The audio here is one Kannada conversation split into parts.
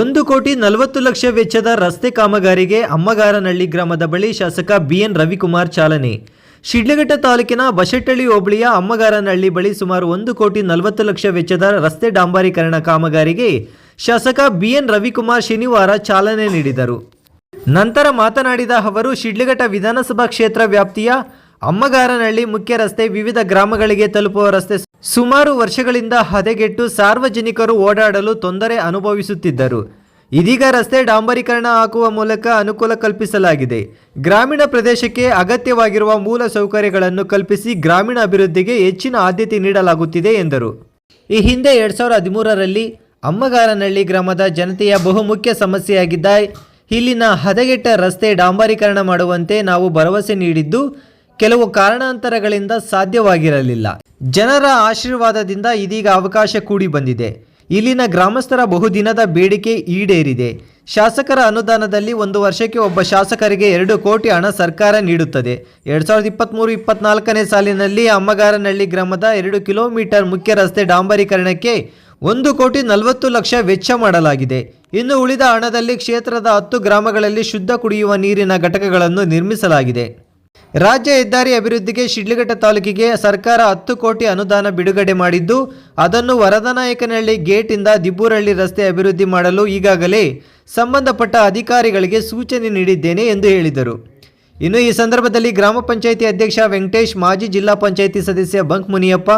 ಒಂದು ಕೋಟಿ ನಲವತ್ತು ಲಕ್ಷ ವೆಚ್ಚದ ರಸ್ತೆ ಕಾಮಗಾರಿಗೆ ಅಮ್ಮಗಾರನಹಳ್ಳಿ ಗ್ರಾಮದ ಬಳಿ ಶಾಸಕ ಬಿಎನ್ ರವಿಕುಮಾರ್ ಚಾಲನೆ. ಶಿಡ್ಲಘಟ್ಟ ತಾಲೂಕಿನ ಬಶೆಟ್ಟಳ್ಳಿ ಹೋಬಳಿಯ ಅಮ್ಮಗಾರನಹಳ್ಳಿ ಬಳಿ ಸುಮಾರು ಒಂದು ಕೋಟಿ ನಲವತ್ತು ಲಕ್ಷ ವೆಚ್ಚದ ರಸ್ತೆ ಡಾಂಬಾರೀಕರಣ ಕಾಮಗಾರಿಗೆ ಶಾಸಕ ಬಿಎನ್ ರವಿಕುಮಾರ್ ಶನಿವಾರ ಚಾಲನೆ ನೀಡಿದರು. ನಂತರ ಮಾತನಾಡಿದ ಅವರು, ಶಿಡ್ಲಘಟ್ಟ ವಿಧಾನಸಭಾ ಕ್ಷೇತ್ರ ವ್ಯಾಪ್ತಿಯ ಅಮ್ಮಗಾರನಹಳ್ಳಿ ಮುಖ್ಯ ರಸ್ತೆ ವಿವಿಧ ಗ್ರಾಮಗಳಿಗೆ ತಲುಪುವ ರಸ್ತೆ ಸುಮಾರು ವರ್ಷಗಳಿಂದ ಹದಗೆಟ್ಟು ಸಾರ್ವಜನಿಕರು ಓಡಾಡಲು ತೊಂದರೆ ಅನುಭವಿಸುತ್ತಿದ್ದರು. ಇದೀಗ ರಸ್ತೆ ಡಾಂಬರೀಕರಣ ಹಾಕುವ ಮೂಲಕ ಅನುಕೂಲ ಕಲ್ಪಿಸಲಾಗಿದೆ. ಗ್ರಾಮೀಣ ಪ್ರದೇಶಕ್ಕೆ ಅಗತ್ಯವಾಗಿರುವ ಮೂಲ ಸೌಕರ್ಯಗಳನ್ನು ಕಲ್ಪಿಸಿ ಗ್ರಾಮೀಣ ಅಭಿವೃದ್ಧಿಗೆ ಹೆಚ್ಚಿನ ಆದ್ಯತೆ ನೀಡಲಾಗುತ್ತಿದೆ ಎಂದರು. ಈ ಹಿಂದೆ ಎರಡ್ ಸಾವಿರದ ಹದಿಮೂರರಲ್ಲಿ ಅಮ್ಮಗಾರನಹಳ್ಳಿ ಗ್ರಾಮದ ಜನತೆಯ ಬಹುಮುಖ್ಯ ಸಮಸ್ಯೆಯಾಗಿದ್ದ ಇಲ್ಲಿನ ಹದಗೆಟ್ಟ ರಸ್ತೆ ಡಾಂಬರೀಕರಣ ಮಾಡುವಂತೆ ನಾವು ಭರವಸೆ ನೀಡಿದ್ದು ಕೆಲವು ಕಾರಣಾಂತರಗಳಿಂದ ಸಾಧ್ಯವಾಗಿರಲಿಲ್ಲ. ಜನರ ಆಶೀರ್ವಾದದಿಂದ ಇದೀಗ ಅವಕಾಶ ಕೂಡಿ ಬಂದಿದೆ. ಇಲ್ಲಿನ ಗ್ರಾಮಸ್ಥರ ಬಹುದಿನದ ಬೇಡಿಕೆ ಈಡೇರಿದೆ. ಶಾಸಕರ ಅನುದಾನದಲ್ಲಿ ಒಂದು ವರ್ಷಕ್ಕೆ ಒಬ್ಬ ಶಾಸಕರಿಗೆ ಎರಡು ಕೋಟಿ ಹಣ ಸರ್ಕಾರ ನೀಡುತ್ತದೆ. ಎರಡ್ ಸಾವಿರದ ಇಪ್ಪತ್ತ್ಮೂರು ಇಪ್ಪತ್ನಾಲ್ಕನೇ ಸಾಲಿನಲ್ಲಿ ಅಮ್ಮಗಾರನಹಳ್ಳಿ ಗ್ರಾಮದ ಎರಡು ಕಿಲೋಮೀಟರ್ ಮುಖ್ಯ ರಸ್ತೆ ಡಾಂಬರೀಕರಣಕ್ಕೆ ಒಂದು ಕೋಟಿ ನಲವತ್ತು ಲಕ್ಷ ವೆಚ್ಚ ಮಾಡಲಾಗಿದೆ. ಇನ್ನು ಉಳಿದ ಹಣದಲ್ಲಿ ಕ್ಷೇತ್ರದ ಹತ್ತು ಗ್ರಾಮಗಳಲ್ಲಿ ಶುದ್ಧ ಕುಡಿಯುವ ನೀರಿನ ಘಟಕಗಳನ್ನು ನಿರ್ಮಿಸಲಾಗಿದೆ. ರಾಜ್ಯ ಹೆದ್ದಾರಿ ಅಭಿವೃದ್ಧಿಗೆ ಶಿಡ್ಲಘಟ್ಟ ತಾಲೂಕಿಗೆ ಸರ್ಕಾರ ಹತ್ತು ಕೋಟಿ ಅನುದಾನ ಬಿಡುಗಡೆ ಮಾಡಿದ್ದು, ಅದನ್ನು ವರದನಾಯಕನಹಳ್ಳಿ ಗೇಟಿಂದ ದಿಬ್ಬೂರಹಳ್ಳಿ ರಸ್ತೆ ಅಭಿವೃದ್ಧಿ ಮಾಡಲು ಈಗಾಗಲೇ ಸಂಬಂಧಪಟ್ಟ ಅಧಿಕಾರಿಗಳಿಗೆ ಸೂಚನೆ ನೀಡಿದ್ದೇನೆ ಎಂದು ಹೇಳಿದರು. ಇನ್ನು ಈ ಸಂದರ್ಭದಲ್ಲಿ ಗ್ರಾಮ ಪಂಚಾಯಿತಿ ಅಧ್ಯಕ್ಷ ವೆಂಕಟೇಶ್, ಮಾಜಿ ಜಿಲ್ಲಾ ಪಂಚಾಯಿತಿ ಸದಸ್ಯ ಬಂಕ್ ಮುನಿಯಪ್ಪ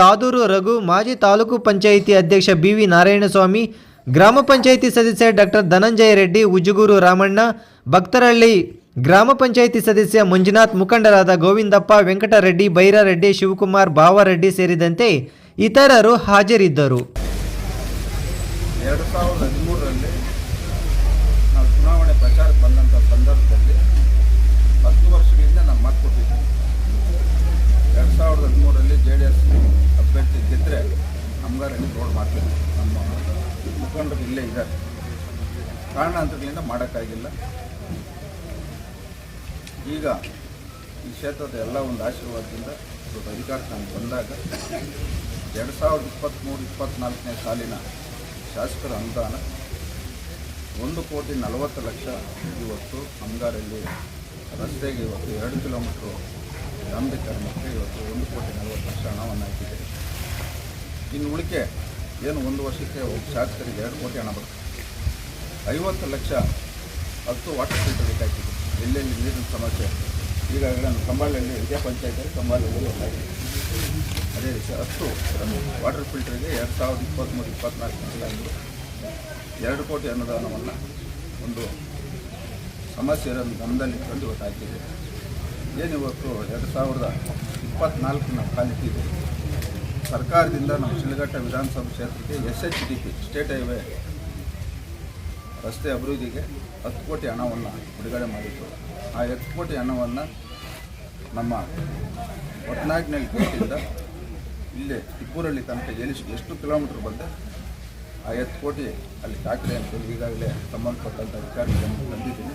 ತಾದೂರು ರಘು, ಮಾಜಿ ತಾಲೂಕು ಪಂಚಾಯಿತಿ ಅಧ್ಯಕ್ಷ ಬಿ ವಿ ನಾರಾಯಣಸ್ವಾಮಿ, ಗ್ರಾಮ ಪಂಚಾಯಿತಿ ಸದಸ್ಯ ಡಾಕ್ಟರ್ ಧನಂಜಯ ರೆಡ್ಡಿ, ಉಜುಗೂರು ರಾಮಣ್ಣ, ಭಕ್ತರಹಳ್ಳಿ ಗ್ರಾಮ ಪಂಚಾಯಿತಿ ಸದಸ್ಯ ಮಂಜುನಾಥ್ ಮುಖಂಡರಾದ ಗೋವಿಂದಪ್ಪ, ವೆಂಕಟರೆಡ್ಡಿ, ಬೈರಾರೆಡ್ಡಿ, ಶಿವಕುಮಾರ್, ಭಾವರೆಡ್ಡಿ ಸೇರಿದಂತೆ ಇತರರು ಹಾಜರಿದ್ದರು. ಮುಖಂಡರು ಇಲ್ಲೇ ಇದ್ದಾರೆ. ಕಾರಣಾಂತರಗಳಿಂದ ಮಾಡೋಕ್ಕಾಗಿಲ್ಲ. ಈಗ ಈ ಕ್ಷೇತ್ರದ ಎಲ್ಲ ಒಂದು ಆಶೀರ್ವಾದದಿಂದ ಇವತ್ತು ಅಧಿಕಾರಕ್ಕೆ ನಾನು ಬಂದಾಗ ಎರಡು ಸಾವಿರದ ಇಪ್ಪತ್ತ್ಮೂರು, ಇಪ್ಪತ್ತ್ನಾಲ್ಕನೇ ಸಾಲಿನ ಶಾಸಕರ ಅನುದಾನ ಒಂದು ಕೋಟಿ ನಲವತ್ತು ಲಕ್ಷ ಇವತ್ತು ಅಂಗಾರಲ್ಲಿ ರಸ್ತೆಗೆ ಇವತ್ತು ಎರಡು ಕಿಲೋಮೀಟ್ರು ಡಾಂಬರೀಕರಣಕ್ಕೆ ಇವತ್ತು ಒಂದು ಕೋಟಿ ನಲವತ್ತು ಲಕ್ಷ ಹಣವನ್ನು ಹಾಕಿದೆ. ಇನ್ನು ಉಳಿಕೆ ಏನು ಒಂದು ವರ್ಷಕ್ಕೆ ಒಬ್ಬ ಶಾಸಕರಿಗೆ ಎರಡು ಕೋಟಿ ಹಣ ಬರುತ್ತೆ ಐವತ್ತು ಲಕ್ಷ ಹತ್ತು ವಾಟರ್ ಫಿಲ್ಟರ್ಗೆ ಹಾಕಿದೆ ಎಲ್ಲೆಲ್ಲಿ ನೀರಿನ ಸಮಸ್ಯೆ ಈಗಾಗಲೇ ನಾನು ಕಂಬಾಳಲ್ಲಿ ವಿದ್ಯಾ ಪಂಚಾಯತಲ್ಲಿ ಕಂಬಾಳಲ್ಲಿ ಅದೇ ರೀತಿ ಹತ್ತು ವಾಟರ್ ಫಿಲ್ಟ್ರಿಗೆ ಎರಡು ಸಾವಿರದ ಇಪ್ಪತ್ತ್ಮೂರು, ಇಪ್ಪತ್ತ್ನಾಲ್ಕು ಎರಡು ಕೋಟಿ ಅನುದಾನವನ್ನು ಒಂದು ಸಮಸ್ಯೆ ಇರೋದು ಗಮನದಲ್ಲಿ ಇಟ್ಕೊಂಡು ಇವತ್ತು ಹಾಕಿದೆ ಏನು ಇವತ್ತು ಎರಡು ಸಾವಿರದ ಇಪ್ಪತ್ತ್ನಾಲ್ಕನ ಕಾಲಿಟ್ಟಿದೆ ಸರ್ಕಾರದಿಂದ ನಮ್ಮ ಶಿಲಘಟ್ಟ ವಿಧಾನಸಭಾ ಕ್ಷೇತ್ರಕ್ಕೆ S H D P state highway ರಸ್ತೆ ಅಭಿವೃದ್ಧಿಗೆ ಹತ್ತು ಕೋಟಿ ಹಣವನ್ನು ಬಿಡುಗಡೆ ಮಾಡಿತ್ತು ಆ ಹತ್ತು ಕೋಟಿ ಹಣವನ್ನು ನಮ್ಮ ಒಟ್ನಾಗ್ನಲ್ಲಿ ಕೋಟಿಯಿಂದ ಇಲ್ಲೇ ತಿಪ್ಪೂರಲ್ಲಿ ತನಕ ಎಲ್ಲಿ ಎಷ್ಟು ಕಿಲೋಮೀಟ್ರ್ ಬಂದೆ, ಆ ಹತ್ತು ಕೋಟಿ ಅಲ್ಲಿ ದಾಖಲೆ ಅಂತೇಳಿ ಈಗಾಗಲೇ ಸಂಬಂಧಪಟ್ಟಂಥ ಅಧಿಕಾರಿಗಳನ್ನು ತಂದಿದ್ದೀನಿ.